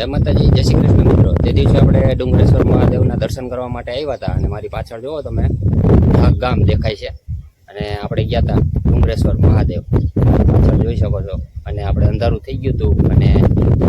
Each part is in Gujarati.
જય માતાજી, જય શ્રી કૃષ્ણ મિત્રો. તે દિવસે આપણે ડુંગરેશ્વર મહાદેવના દર્શન કરવા માટે આવ્યા હતા અને મારી પાછળ જુઓ તમે આ ગામ દેખાય છે. અને આપણે ગયા હતા ડુંગરેશ્વર મહાદેવ. પાછળ જોઈ શકો છો. અને આપણે અંધારું થઈ ગયું હતું અને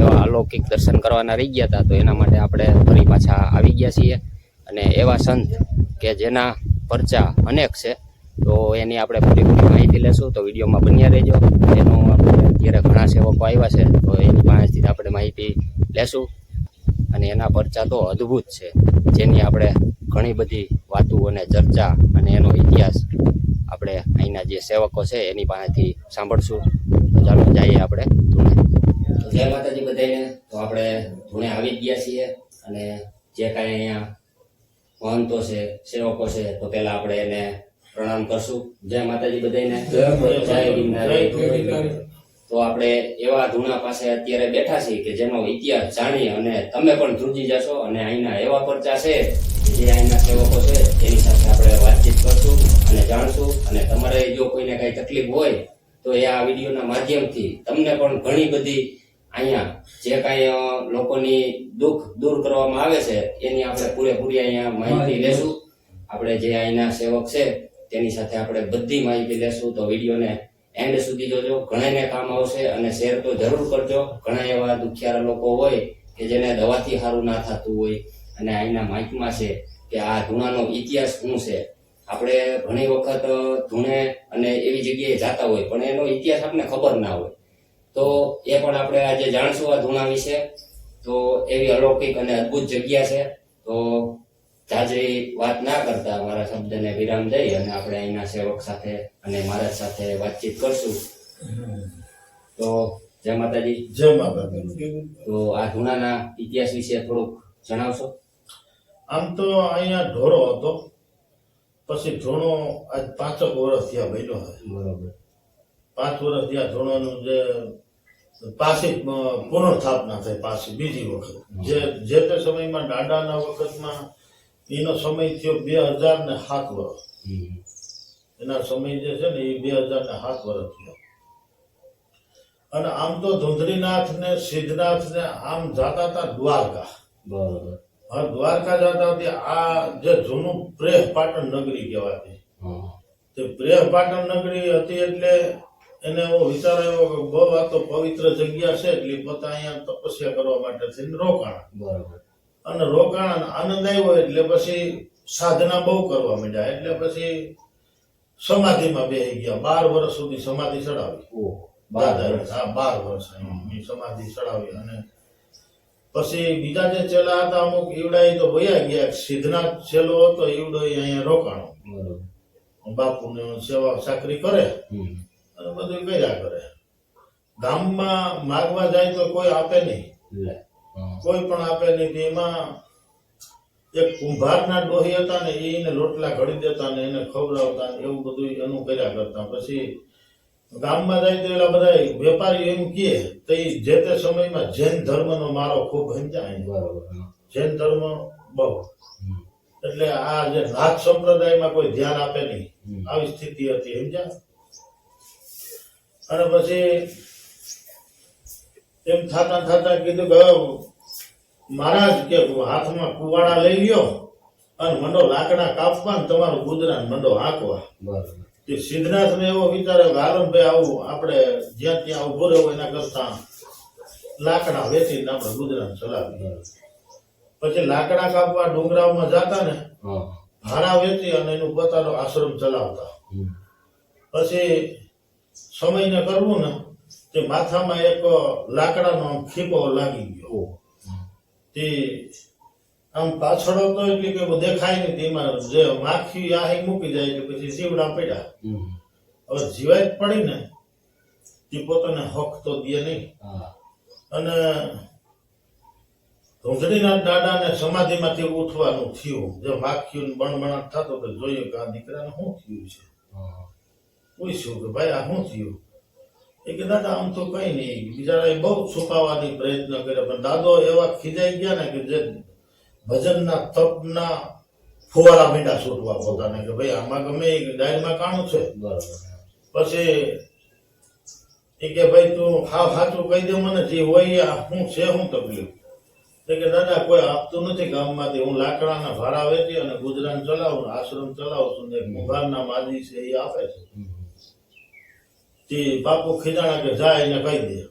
એવા અલૌકિક દર્શન કરવાના રહી ગયા હતા, તો એના માટે આપણે ફરી પાછા આવી ગયા છીએ. અને એવા સંત કે જેના પરચા અનેક છે, તો એની આપણે પૂરેપૂરી માહિતી લેશું. તો વિડીયોમાં બન્યા રહેજો. એનું અત્યારે ઘણા સેવકો આવ્યા છે, તો એની પાસેથી આપણે માહિતી લેશું. અને એના પરચા તો અદ્ભુત છે. જેની આપણે ઘણી બધી વાતો અને ચર્ચા અને એનો ઇતિહાસ આપણે અહીંના જે સેવકો છે એની પાસેથી સાંભળશું. તો ચાલો જઈએ આપણે ધૂણે. જય માતાજી બધાને. તો આપણે ધૂણે આવી ગયા છીએ અને જે કાંઈ અહીંયા મહંતો છે સેવકો છે તો પહેલા આપણે એને પ્રણામ કરશું. જય માતાજી બધાને. જય તો આપણે એવા ધૂણા પાસે અત્યારે બેઠા છીએ કે જેનો ઇતિહાસ જાણી અને તમે પણ ધ્રુજી જશો અને અહીંના એવા પરચા છે જે અહીંના સેવકો છે એની સાથે આપણે વાતચીત કરશું અને જાણશું. અને તમારે જો કોઈને કાંઈ તકલીફ હોય તો એ આ વિડીયોના માધ્યમથી તમને પણ ઘણી બધી અહીંયા જે કાંઈ લોકોની દુઃખ દૂર કરવામાં આવે છે એની આપણે પૂરેપૂરી અહીંયા માહિતી. લેશું. આપણે જે અહીંના સેવક છે તેની સાથે આપણે બધી માહિતી લેશું. તો વિડીયોને એન્ડ સુધી જોજો ઘણાને કામ આવશે અને શેર તો જરૂર કરજો. ઘણા એવા દુખિયારા લોકો હોય કે જેને દવાથી સારું ના થતું હોય અને અહીંના માઇકમાં છે કે આ ધૂણાનો ઇતિહાસ શું છે. આપણે ઘણી વખત ધૂણે અને એવી જગ્યાએ જતા હોય, પણ એનો ઇતિહાસ આપણને ખબર ના હોય. તો એ પણ આપણે આજે જાણશું આ ધૂણા વિશે. તો એવી અલૌકિક અને અદ્ભુત જગ્યા છે. તો જાજરી વાત ના કરતા મારા શબ્દને વિરામ દઈ અને આપણે અહીંના સેવક સાથે અને મહારાજ સાથે વાતચીત કરશું. તો જય માતાજી. જય માતાજી. તો આ ધૂણાના ઇતિહાસ વિશે થોડુંક જણાવશો? આમ તો અહીંયા ઢોરો હતો પછી ધોણો આજ પાંચક વર્ષ થયા બન્યો બરોબર. પાંચ વર્ષ થયા ધોણોનું જે પાછી પુનઃસ્થાપના થઈ પાછી બીજી વખત. જે જે તે સમયમાં દાદાના વખતમાં એનો સમય થયો બે હજાર ને સાત વર્ષ એના સમય જે છે ને એ બે હજાર ને સાત વર્ષ થયો. અને આમ તો ધુંધરીનાથ ને સિદ્ધનાથ ને આમ જાતા હતા દ્વારકા. બરાબર. હા દ્વારકા જતા હતી આ જે જૂનું પ્રેહ પાટણ નગરી કહેવાતી. તે પ્રેહ પાટણ નગરી હતી એટલે એને એવો વિચાર આવ્યો કે બહુ આ તો પવિત્ર જગ્યા છે એટલે પોતા અહીંયા તપસ્યા કરવા માટે થઈને રોકાણ. બરોબર. અને રોકાણ આનંદ આવ્યો એટલે પછી સાધના બહુ કરવા માંડ્યા. એટલે પછી સમાધિમાં બેસી ગયા. બાર વર્ષ સુધી સમાધિ ચડાવી. બાર વર્ષ. સમાધિ ચડાવી અને પછી બીજા જે ચેલા હતા અમુક ઈવડા એ તો વયા ગયા. સિદ્ધનાથ ચેલો હતો ઈવડો અહીંયા રોકાણો. બાપુને સેવા સાકરી કરે અને બધું કર્યા કરે. ગામમાં માગવા જાય તો કોઈ આપે નહીં. કોઈ પણ આપે નહીં એમાં એક કુંભારના ડોહી હતા ને એને રોટલા ઘડી દેતા ને એને ખવડાવતા ને એવું બધું એનું કર્યા કરતા. પછી ગામમાં જાય તો એલા બધા વેપારી એમ કહે તો એ જે તે સમયમાં જૈન ધર્મનો મારો ખૂબ હંચાય. બરોબર. હા. જૈન ધર્મ બહુ. એટલે આ જે નાથ સંપ્રદાયમાં કોઈ ધ્યાન આપે નહીં. આવી સ્થિતિ હતી સમજ્યા? અને પછી એમ થાતા થાતા કીધું કે મહારાજ કે હાથમાં કુવાડા લઈ લ્યો અને મંડો લાકડા કાપવા ને તમારું ગુજરાન મંડો હાંકવા. તે સિદ્ધનાથ ને એવો વિચાર આવ્યો કે હાલો ને ભાઈ આવું આપણે જ્યાં ત્યાં ઊભો રહ્યો એના કરતા લાકડા વેચીને આપણે ગુજરાન ચલાવી પછી લાકડા કાપવા ડુંગરાઓમાં જતા ને ભાડા વેચી અને એનું પોતાનો આશ્રમ ચલાવતા. પછી સમયને કરવું ને તે માથામાં એક લાકડાનો આમ ખીપો લાગી ગયો. તે આમ પાછળ હતો એટલે કે દેખાય નહીં તેમાં જે માખી આહી મૂકી જાય એટલે પછી જીવડા પડ્યા. હવે જીવાય જ પડી ને તે પોતાને હક તો દે નહીં. હા. અને ધૂંધળીના દાદાને સમાધિમાંથી ઉઠવાનું થયું. જે માખીયું બણબણાટ થતો તો જોઈએ કે આ દીકરાને શું થયું છે. પૂછ્યું કે ભાઈ આ શું થયું? એ કે દાદા આમ તો કઈ નહીં બિચારાએ બહુ છુપાવવાની પ્રયત્ન કર્યો પણ દાદો એવા ખીજાઈ ગયા ને કે જે ભજનના તપના ફુવારા મીંડા છૂટવા પોતાને કે ભાઈ આમાં ગમે ડાયરમાં કાણું છે. પછી એ કે ભાઈ તું હા સાચું કહી દે મને જે હોય હું શું છે શું તકલીફ. એ કે દાદા કોઈ આપતું નથી ગામમાંથી. હું લાકડાના ભાડા વેચી અને ગુજરાન ચલાવું આશ્રમ ચલાવું છું ને મુઘારના માજી છે એ આપે છે. તે બાપુ ખીજાણા કે જાય એને કહી દે.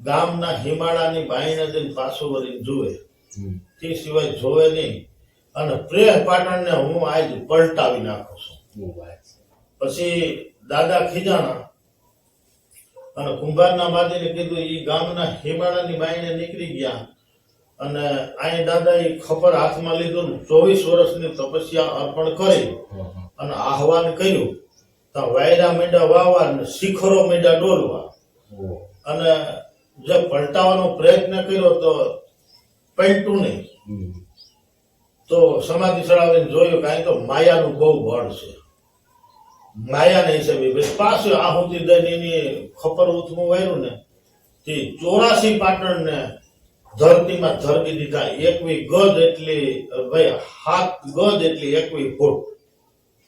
ગામના હિમાળાની બાઈને જઈને પાછો વળીને જુએ. તે સિવાય જોવે નહીં. અને પ્રેહ પાટણને હું આજ પલટાવી નાખું છું. પછી દાદા ખીજાણા અને કુંભારના માદીને કીધું એ ગામના હિમાળાની બાઈને નીકળી ગયા. અને અહીં દાદાએ ખબર હાથમાં લીધું ને ચોવીસ વર્ષની તપસ્યા અર્પણ કરી અને આહવાન કર્યું. તો વાયરા મીંડા વાવા અને શિખરો મીંડા ડોલવા. અને જે પલટાવાનો પ્રયત્ન કર્યો તો પલટું નહીં. તો સમાધિ ચડાવીને જોયું કાંઈ તો માયાનું બહુ બળ છે. માયાના હિસાબે પછી આહુતિ દઈને એની ખપર ઉથમું વાયરું ને તે ચોરાસી પાટણને ધરતીમાં ધરતી દીધા. એકવી ગજ એટલી, ભાઈ, હાથ ગજ એટલી એકવી ફૂટ.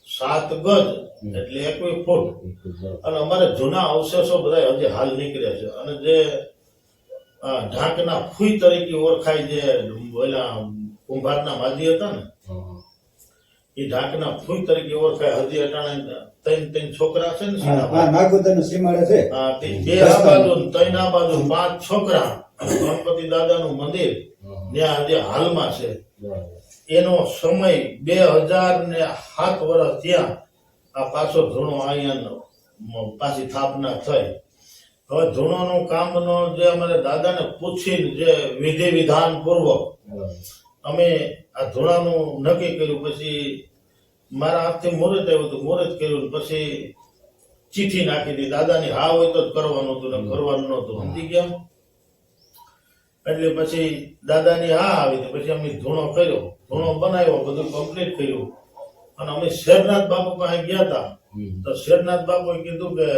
સાત ગજ એટલે એકવીસ ફૂટ. અને અમારે જૂના અવશેષો બધા હજી હાલ નીકળ્યા છે. અને જે ઢાંકના ફૂઈ તરીકે ઓળખાય જે ઓલા કુંભારના માજી હતા ને એ ઢાંકના ફૂઈ તરીકે ઓળખાય. હજી અટાણે ત્રણ ત્રણ છોકરા છે ને સીધા સીમાડે છે? હા, તે બે આ બાજુ ત્રણ આ બાજુ પાંચ છોકરા ગણપતિ ગણપતિ દાદાનું મંદિર ત્યાં હજી હાલમાં છે. એનો સમય બે હજાર ને સાત વર્ષ ત્યાં આ પાછો ધૂણો અહીંયા પાછી સ્થાપના થઈ. હવે ધૂણોનું કામનો જે અમારે દાદાને પૂછીને જે વિધિ વિધાન પૂર્વક અમે આ ધૂણાનું નક્કી કર્યું, પછી મારા હાથથી મુહૂર્ત આવ્યું હતું, મુહૂર્ત કર્યું પછી ચીઠી નાખી હતી દાદાની હા હોય તો જ કરવાનું હતું ને કરવાનું નહોતું. સમજી ગયા? એટલે પછી દાદાની હા આવી હતી. પછી અમે ધૂણો કર્યો. ધૂણો બનાવ્યો બધું કમ્પ્લીટ કર્યું. અને અમે શેરનાથ બાપુ પાસે ગયા હતા. તો શેરનાથ બાપુએ કીધું કે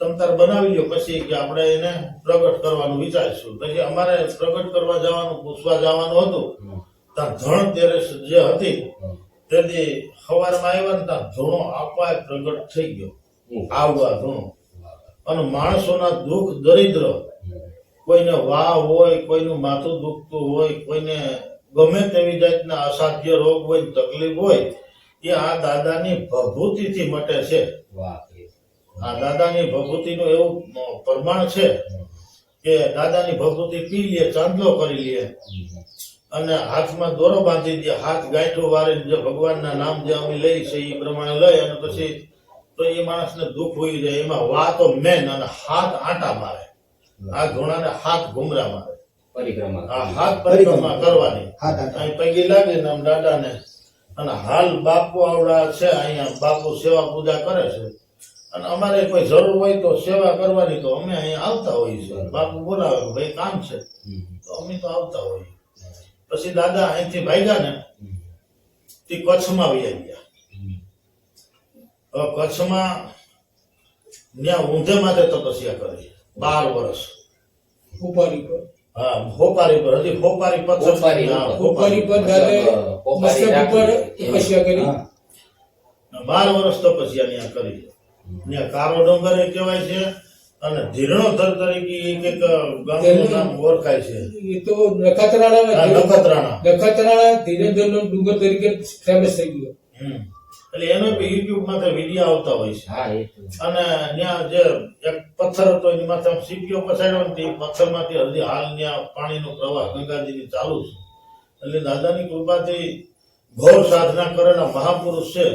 તમ તાર બનાવી લો પછી કે આપણે એને પ્રગટ કરવાનું વિચારીશું. પછી અમારે પ્રગટ કરવા જવાનું પૂછવા જવાનું હતું. ત્યાં ધણ તેરસ જે હતી તેથી સવારમાં આવ્યા ને ત્યાં ધૂણો આપવા પ્રગટ થઈ ગયો. આવવા ધૂણો. અને માણસોના દુઃખ દરિદ્ર. કોઈને વાહ હોય કોઈનું માથું દુખતું હોય કોઈને ગમે તેવી જાતના અસાધ્ય રોગ હોય તકલીફ હોય એ આ દાદાની ભભૂતિથી મટે છે. આ દાદાની ભભૂતિનું એવું પ્રમાણ છે કે દાદાની ભભૂતિ પી લે ચાંદલો કરી લે. અને હાથમાં દોરો બાંધી દે હાથ ગાંઠો વારે જે ભગવાનના નામ જે અમે લઈ છે એ પ્રમાણે લઈ અને પછી તો એ માણસને દુઃખ હોઈ જાય એમાં વાતો મેન અને હાથ આંટા મારે. આ ઘોડાને હાથ ઘુમરા મારે. પરિક્રમા હાથ પરિક્રમા કરવાની. હાથ હાથ અહીં પૈકી લાગે ને આમ દાદાને. અને હાલ બાપુ આવડા છે અહીંયા બાપુ સેવા પૂજા કરે છે. અને અમારે કોઈ જરૂર હોય તો સેવા કરવાની તો અમે અહીંયા આવતા હોઈએ છીએ. બાપુ બોલાવે કે ભાઈ કામ છે. તો અમે તો આવતા હોઈએ. પછી દાદા અહીંથી ભાગ્યા ને તે કચ્છમાં વ્યા ગયા. હવે કચ્છમાં ત્યાં ઊંધે માથે તપસ્યા કરી. બાર વર્ષ. ઉપર પર. હા હોપારી પર હજી હોપારી પથ્થર હોપારી હા, ઉપર. પર દાદા પોપારી મસ્તક ઉપર રાખી. તપસ્યા કરી. બાર વર્ષ તપસ્યા ત્યાં કરી ત્યાં કારો ડુંગર એ કહેવાય છે અને ધીરણોધર તરીકે એક એક ગામનું નામ ઓળખાય છે. એ તો નખત્રાણા નખત્રાણા. નખત્રાણા ધીરેન્દ્ર નો ડુંગર તરીકે ફેમસ થઈ ગયો. એટલે એનો યુટ્યુબમાં વીડિયો આવતા હોય છે. હા એ અને ત્યાં જે એક પથ્થર હતો એની માથે આમ સીપીઓ પછાડ્યો ને તે પથ્થરમાંથી હજી હાલ ત્યાં પાણીનો પ્રવાહ ગંગાજીની ચાલુ છે. એટલે દાદાની કૃપાથી ઘોર સાધના કરેલા મહાપુરુષ છે.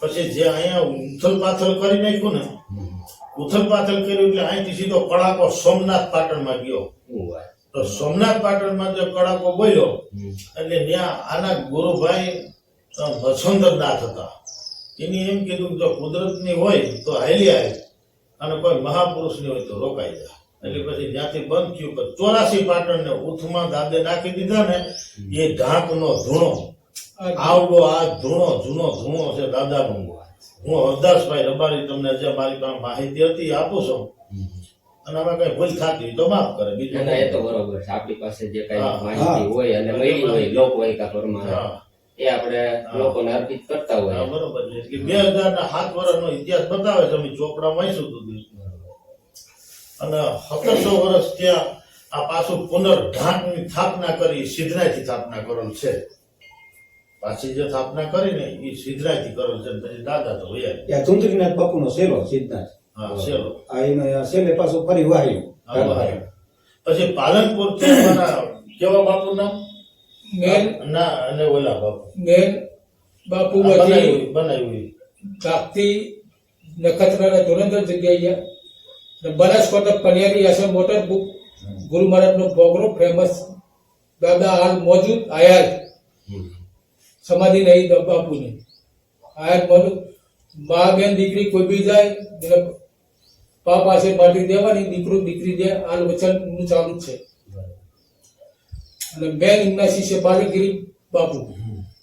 પછી જે અહીંયા ઉથલ પાથલ કરી નાખ્યું ને ઉથલ પાથલ કર્યું એટલે અહીંથી સીધો કડાકો સોમનાથ પાટણમાં ગયો. તો સોમનાથ પાટણમાં જે કડાકો બોલ્યો એટલે ત્યાં આના ગુરુભાઈ અ, મચ્છંદરનાથ હતા. એની એમ કીધું કે જો કુદરતની હોય તો હાલી આવે. અને કોઈ મહાપુરુષની હોય તો રોકાઈ જાય. એટલે પછી જ્યાંથી બંધ થયું કે ચોરાસી પાટણને ઉથમાં દાદે નાખી દીધા ને એ ઢાંકનો ધૂણો. આવડો આ ધૂણો જૂનો ધૂણો છે દાદાનો. હું હરદાસભાઈ રબારી તમને જે મારી પાસે માહિતી હતી આપું છું. અને આમાં કઈ ભૂલ થતી તો માફ કરે બીજું એ તો બરોબર છે. આપણી પાસે જે કઈ માહિતી હોય અને મળી હોય લોક હોય કા હા. એ આપણે લોકોને અર્પિત કરતા હોય. બરોબર એટલે બે હજાર ના સાત વર્ષનો ઇતિહાસ બતાવે છે. અમે ચોપડા વાંચ્યું હતું અને સત્તરસો વર્ષ ત્યાં આ પાછું પુનર્ઢાંકની સ્થાપના કરી સિદ્ધરાયથી સ્થાપના કરેલ છે. પાછી જે સ્થાપના કરી ને એ સિદ્ધરાયથી કરેલ છે. પછી દાદા તો હોય ચુંદરીનાથ બાપુનો સેલો સિદ્ધનાથ હા સેલો. આ એને સેલે પાછું ફરી વાહ્યું પછી પાલનપુર કેવા બાપુ નામ? ના અને ઓલા બાપુ. બેન બાપુ બનાવી બનાવી બનાવ્યું નખત્રાના ધોરંદર જગ્યાએ ગયા. અને બનાસકાંઠા પનિયારી આશ્રમ મોટર બુક ગુરુ મહારાજનો બોગરો ફેમસ દાદા હાલ મોજૂદ આયાત સમાધિ નહીં બાપુની આયાત મોજૂદ મા બેન દીકરી કોઈ બી જાય એને પા પાસે માટી દેવાની દીકરો દીકરી દે હાલ વચનનું ચાલુ જ છે. અને મેન એમના શિષ્ય બાલકગીરી બાપુ.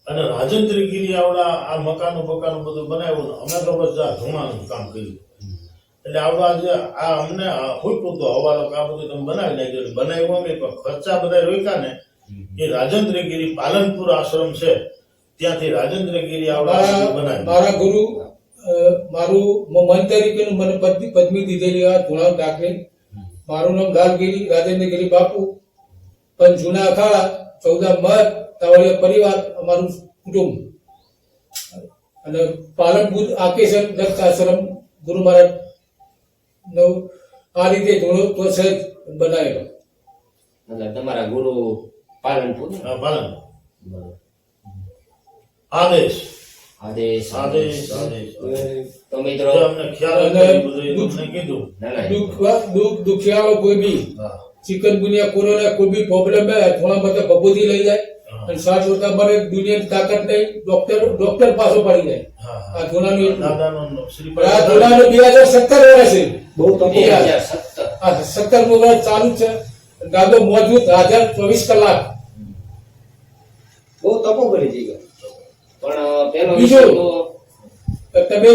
અને રાજેન્દ્રગીરી આવડા આ મકાનો બકાનો બધું બનાવ્યું અમે આ ધુમાનું કામ કર્યું. એટલે આવડા જે આ અમને હોય પૂરતો હવાલો આ બધું તમે બનાવી નાખ્યું. બનાવ્યું અમે પણ ખર્ચા બધા રોક્યા ને. એ રાજેન્દ્રગીરી પાલનપુર આશ્રમ છે ત્યાંથી રાજેન્દ્રગીરી આવડા બનાવ્યું. મારા ગુરુ મારું મન તરીકે મને પદ્મી દીધેલી આ ધોળાવ દાખલી મારું નામ લાલગીરી રાજેન્દ્રગીરી બાપુ. પણ જૂના અખાડા ચૌદા મત તાવડિયા પરિવાર અમારું કુટુંબ. અને પાલનપુર આકેશન દત્ત આશ્રમ ગુરુ મહારાજ નો આ રીતે ધોળો તો સહેજ બનાવેલો. તમારા ગુરુ પાલનપુર ને? આ પાલન. આદેશ. આદેશ આદેશ તો મિત્રો અમને ખ્યાલ કીધું. ના ના. દુઃખ દુઃખ દુખિયાળો કોઈ બી. હા ચિકન ગુનિયા કોરોના કોઈ બી પ્રોબ્લેમ હે થોડા બધા બબૂદી લઈ જાય. અને સાત વર્ષ મારે દુનિયાની તાકાત નહીં ડોક્ટર ડોક્ટર પાછો પડી જાય. હા આ પણ આ ધોનાનું બે હજાર સત્તર વર્ષ છે. બહુ આ સત્તરનું વર્ષ ચાલુ છે. દાદો મોજૂદ હાજર ચોવીસ કલાક. બહુ તપો કરી દીધો પણ પેલો બીજું. વિષય તમે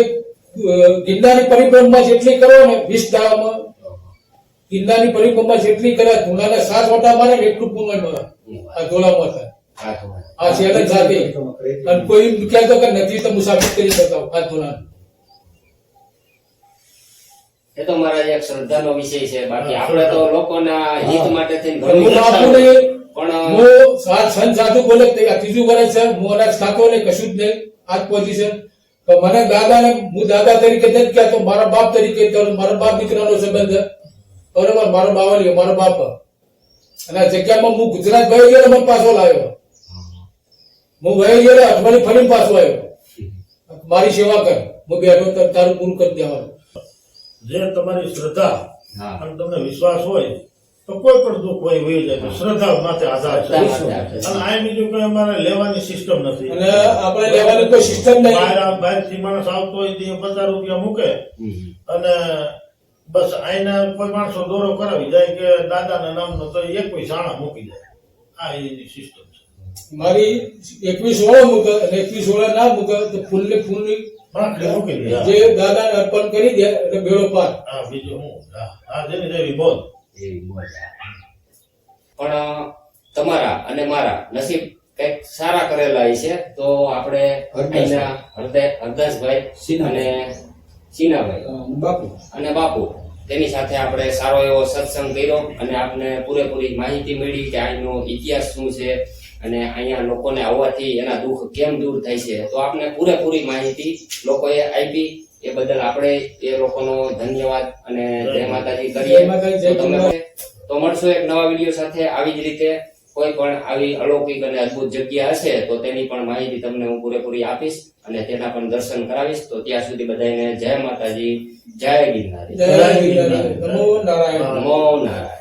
ગિરનારી ગિરનારની પરિક્રમા જેટલી કરો ને વીસ દાવામાં ગિરનારની પરિક્રમા જેટલી કરે ધોળાના સાત વટા મારે એટલું પુણ્ય મળે આ ધોળામાં થાય. આ શહેર સાથે અને કોઈ કહેતો કે નથી તો મુસાફરી કરી શકતા આ ધોળાને. એ તો મારા એક શ્રદ્ધાનો વિષય છે. બાકી આપણે તો લોકોના હિત માટે થઈને ઘણું. પણ હું સાત સંત સાધુ બોલે ત્રીજું વર્ષ છે. હું અનાજ ખાતો નહીં કશું જ નહીં. આજ પોઝિશન તો મને દાદાને હું દાદા તરીકે નથી કહેતો મારા બાપ તરીકે મારા બાપ દીકરાનો સંબંધ. છે બરોબર મારો બાવલી મારો બાપ. અને આ જગ્યામાં હું ગુજરાત ભાઈ ગયો મને પાછો લાવ્યો. હું વહી ગયો અઠવાડિયે ફરી પાછો આવ્યો. મારી સેવા કર. હું બેઠો તો તારું પૂરું કરી દેવાનું. જે તમારી શ્રદ્ધા અને તમને વિશ્વાસ હોય તો કોઈ પણ દુઃખ હોય વહી જાય શ્રદ્ધા માટે આધાર છે. અને આ બીજું કઈ અમારે લેવાની સિસ્ટમ નથી. અને આપણે લેવાની કોઈ સિસ્ટમ નહીં બહાર બહારથી માણસ આવતો હોય તે પચાસ રૂપિયા મૂકે. અને બસ અહીંના કોઈ માણસો દોરો કરાવી જાય કે દાદાના નામનો તો એક કોઈ સાણા મૂકી જાય આ એની સિસ્ટમ છે. મારી એકવીસ ઓળો મૂકે અને એકવીસ ઓળા ના મૂકે તો ફૂલને ફૂલની. જે દાદાને અર્પણ કરી દે એટલે બેડો પાર. હા બીજું હું? હા જેની જેવી બોલ. પણ તમારા અને મારા નસીબ કંઈક સારા કરેલા છે તો આપણે હરદાસભાઈ. અને સીનાભાઈ બાપુ. અને બાપુ તેની સાથે આપણે સારો એવો સત્સંગ કર્યો અને આપને પૂરેપૂરી માહિતી મળી કે અહીંનો ઇતિહાસ શું છે અને અહીંયા લોકોને આવવાથી એના દુઃખ કેમ દૂર થાય છે. તો આપને પૂરેપૂરી માહિતી લોકોએ આપી. એ બદલ આપણે એ લોકોનો ધન્યવાદ અને જય માતાજી કરીએ. તો મળશો એક નવા વીડિયો સાથે. આવી જ રીતે કોઈ પણ આવી અલૌકિક અને અદ્ભુત જગ્યા હશે તો તેની પણ માહિતી તમને હું પૂરેપૂરી આપીશ અને તેના પણ દર્શન કરાવીશ. તો ત્યાં સુધી બધાને જય માતાજી જય ગિરનારી. જય ગિરનારી. નમો નારાયણ. નમો નારાયણ.